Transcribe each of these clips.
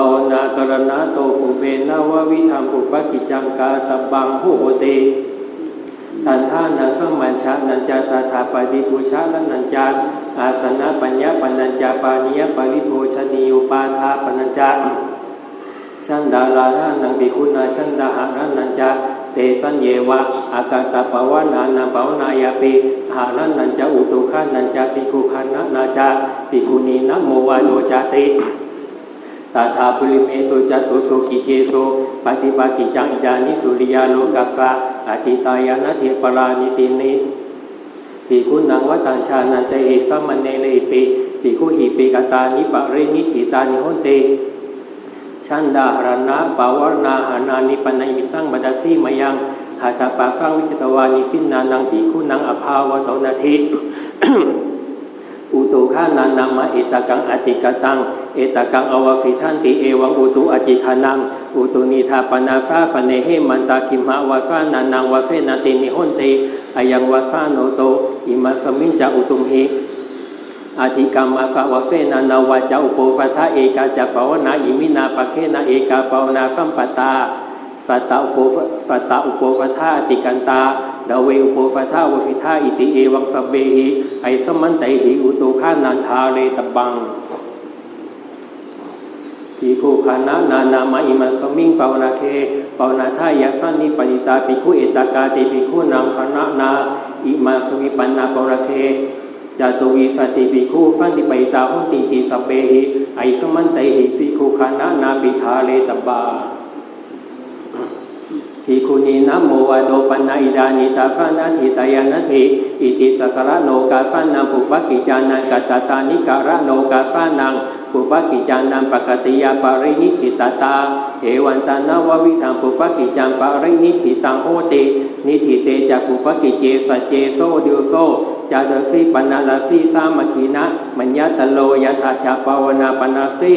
าวนากรณะโตปุเบนาววิธรรมปุปกิจังกาตบังโหติตันท่านัสมัญชานันจาตาถาปฏิปุชาลนัญจาอาสนะปัญญาปัญญจาปานิยปริโภชนีอุปาทาปัญจาชันดาลารานังบิคุณาชันดาหารานันจาเตสัญเยวะอากาตปวานานาปวนายาปิหารนันจาอุตุขานันจาปิคุขานะนาจาปิคุนีนะโมวาโนจติ ตาถาปุริเมสุจตุสุกิเกสุปฏิปากิจังจานิสุริยาโลกัสสะอธิตายานะเทปรานิตินิปิคุนังวัตัญชานันเตหิสัมมเนเลปิปิคุหิปิกตานิปะเรนิถิตานิโหนเตชันดาหรณะปาวรนาหานานิปนัยมิสังบัดสีมายังหาจาปาสังวิจตวานิสินนานังปีคุนังอภาวะโตนาทิ อุตุขานานามาเอตกังอติกตัง เอตกังอวฟิทันติเอวังอุตุอจิขานัง อุตุนิทาปนาฟาฟเนเหมันตาคิมหาวาฟานานังวาเฟนาตินิหนติอายังวาฟาโนโต อิมาสมิงจาอุตุมหิอาธิกรรมาสาวะเสนานาวาจาอุปฟัทธาเอกาจะปวนาอิมินาปะเคนาเอกาปวนาสัมปตา สัตตาอุปสัตตาอุปฟัทธาติกันตาดาเวอุปฟัทธาวฟิทาอิติเอวังสเบหิไอสมันไตหิอุตุขานันทาเรตบังปีคูขานะนานามาอิมันสมิงปาวนาเคปาวนาทายาสันนิปนิตาปิคุเอตากาติปิคุนางคณะนาอิมาสวิปันนาปาวนาเคจาตุวิสติปิคูสันติปิตาหุติติสเปหิไอสมันเตหิปิคูขานะนาปิทาเลตบา ภิกขุนีนะโมวโดปันนาอิดานิตาสานาทิตายานาทิอิติสกระโนกาสานังปุปกิจานังกัตตานิกะระโนกาสานังปุปกิจานังปกติยาปารินิธิตตา เอวันตานาววิธังปุปกิจังปารินิธิตังโหตินิธิเตจักปุปกิเจสเจโซดิวโซจาดสีปนาลาสีสามัคคีนะมัญญาตโลยถาชาปาวนาปนาสี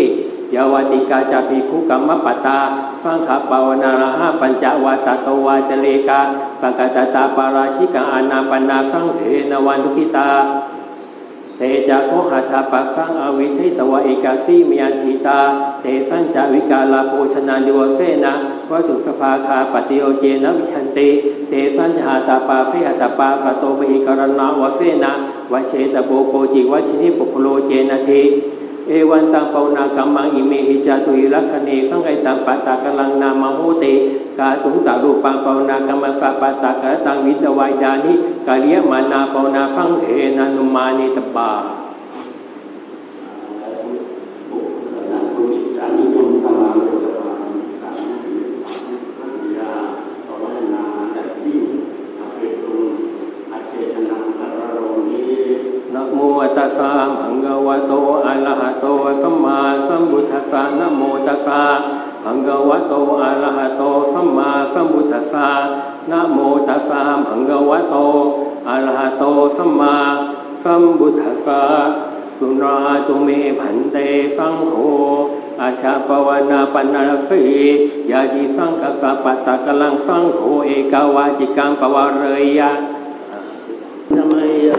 ยาวติกาจาปีคุกรรมปตาสังขปาวนาระหปัญจวัตโตวาจเลกาปกตตาปาราชิกาอนาปนาสังเขนวันทุกิตาเตจะโคหัตถปัสสังอวิชัยตวะเอกาสีมยันทิตา เตสัญจาวิกาลาโภชนาดิวเสนะวัตุสภาคาปฏิโอเจนะวิชันติ เตสัญหาตาปาเฟหตาปาสัตโตมหิกรณาวเสนะวเชตโบโกจิวชินิปุพโลเจนะที เอวันตังปานากรรมังอิเมหิจาตุหิลักเนสังไกตังปัตตากลังนามาโหติกาตุงตารูปังปานากรรมสัปะตากะตังวิตวายดานิกาเลียมานาปานาฟังเขนานุมานิตบา สะนะโมตัสสะภะคะวะโตอะระหะโตสัมมาสัมพุทธัสสะนะโมตัสสะภะคะวะโตอะระหะโตสัมมาสัมพุทธัสสะสุราตุเมพันเตสังโฆอาชาปวนาปนารสียาติสังกัสปะตะกะลังสังโฆเอกาวาจิกังปวารเรยะนมยัง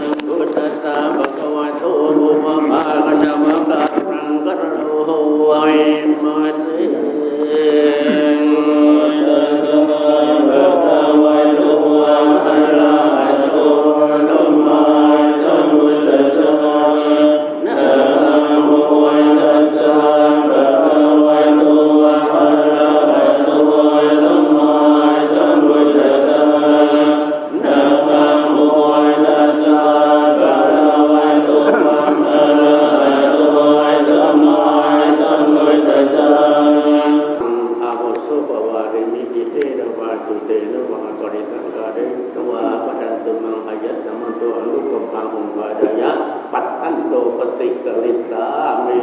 เตระวาจุเตนะวากริตังกาเรตวาปดันตุมังอายัตนมันตัวอนุปตังองวาดายะปัตตันโตปฏิกริสามิ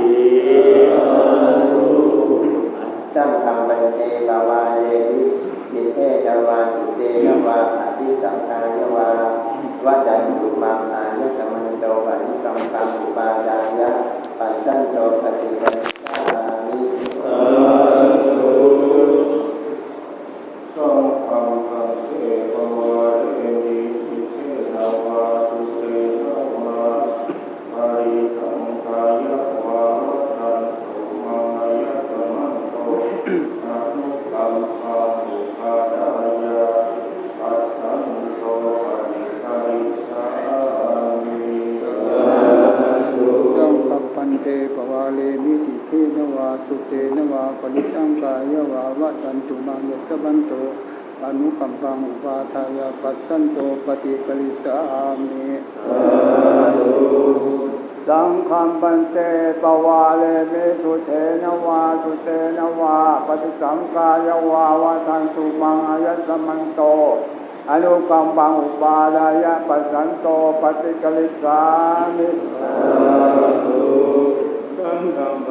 สัมปัมปันเตปวาเลวิมิเตระวาจุเตระวาอธิสังขารวาวะจันตุมังอายัตนมันโตปริสังตังอุปาดายะปัตตันโตปฏิกริ ทีนวาสุเตนวาปริสังกายวาวะจันตุมังยสบันโตอนุกัมปังอุปาทายาปัสสันโตปฏิกริสามิสังฆัมปันเตปวาเลเมสุเทนวาสุเตนวาปฏิสังกายวาวะทันตุมังยัสมันโตอนุกัมปังอุปาทายาปัสสันโตปฏิกริสามิสังฆ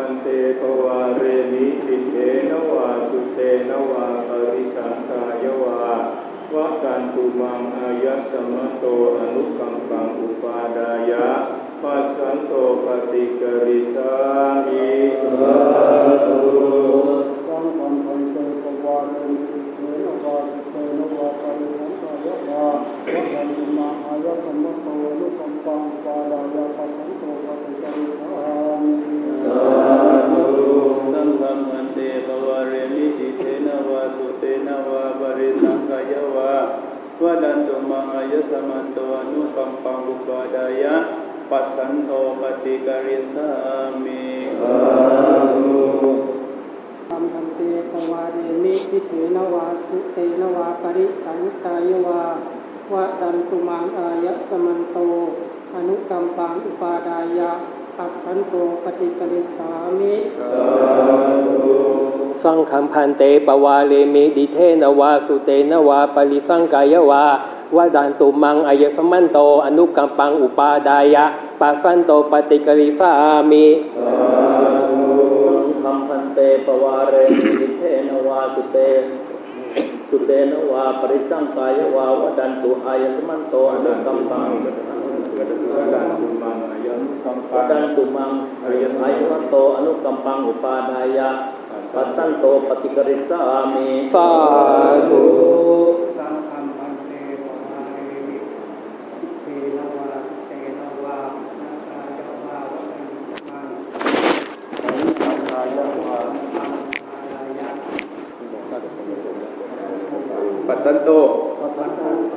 ภวาเรมิติเทนวาสุเตนวาปริสังกายวาวะกันตุมังอายัสสมะโตอนุกัมปังอุปาดายะปัสสันโตปฏิกริสามิสาธุสังฆัมปันเตปวาเรมิติเทนวาสุเตนวาปริสังกายวาวะทันตุมังอายัสสมะโตอนุกัม พันเตปวาเรมิทิเถนวาสุเตนวาปริสังกายวาวะดันตุมังอายะสมันโต อนุกรรมปังอุปาดายะปัสสันโตปฏิกริสามิสังฆัมพันเตปวาเลมิดิเทนวาสุเตนวาปริสังกายวาวะดันตุมังอายสมันโต อนุกัมปังอุปาดายะปัสันโตปฏิกริสามิสังฆัม ปวาเรนิเทนวาสุเตสุเตนวาปริสังกายวาวดันตุอายสมันโตอนุกัมปังดันตุมังอายกัมปังวดันตุมังอายมันโตอนุกัมปังอุปาดายะปัตตันโตปฏิกริสามีสาธุ สังฆัมพันเตปวาเรมิทิเถนวาสุเตนวานาคายวาวะดันตุมังอนุกรรมปังอุปาดายะ ปั สสันโตปัสสันโต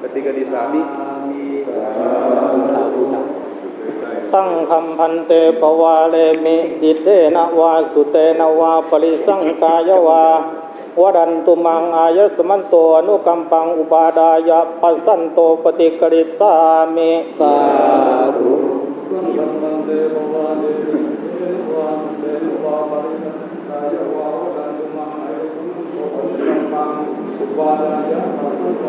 ปฏิกริสามิตั้งคำพันเตปวาเลมิอิเตนะวาสุเตนะวาปริสังกายวาวดันตุมังอายสมันโตอนุกัมปังอุปาดายะปัสสันโตปฏิกริสามิสาธุ อุปาดายะปัสสันโต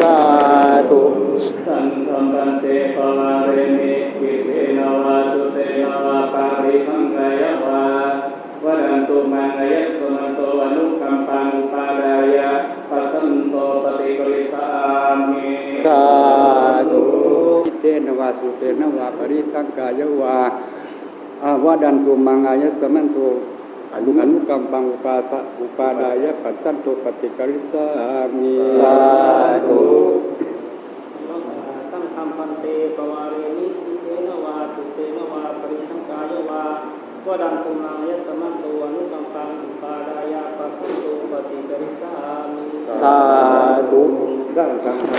สาธุสังฆัมปันเตปวาเรมิกิเทนวาสุเตนวาปาริสังกายวาวดันตุมังอายสมันโตอนุกัมปังอุปาดายะปัสสันโตปฏิกริสามิสาธุอิเตนะวาสุเตนะวาปริสังกายวาอาวดันตุมังอายสมันโตอ นุอนุกรรมปังปาสะอุปาดายะปัจจันโตปฏิกริสามิ สาธุ ตั้งคำพันเตปวาเรนิทิเตนวาสุเตนวาปริสังกายวาวดันตุมังยัสสมันโตอนุกัมปังอุปาดายาปัสสันโตปฏิกริสามิ สาธุ ดังสังฆ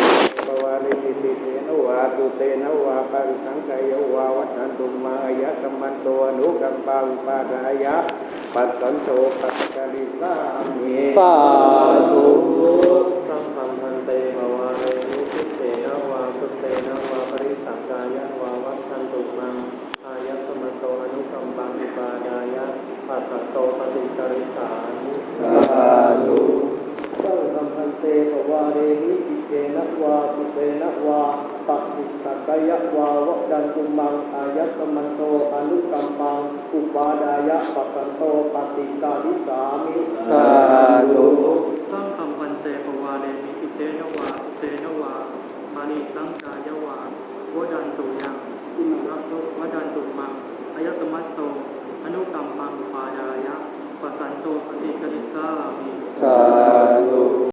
ปวาริติเตนะวาตุเต นะวาปริสังกายวาวัฏันตุมายะสัมมันโตอนุกัมปังปาดายะปัสสันโตปัสกริสามิสาธุสังฆัมพันเตภวาเรมิสิเตนะวาสุเตนะวาปริสังกายะวาวัฏันตุมังอายัสมะโตอนุกัมปังอุปาดายะปัสสันโตปฏิกริสามิสาธุตั้งสัมพันเตปวาเรนิติเตนะวาตุเตนะวา ปฏิสักายะวาวัฏันตุมังอายัสมันโตอนุกัมปังอุปาดายะปัสสันโตปฏิกาลิสา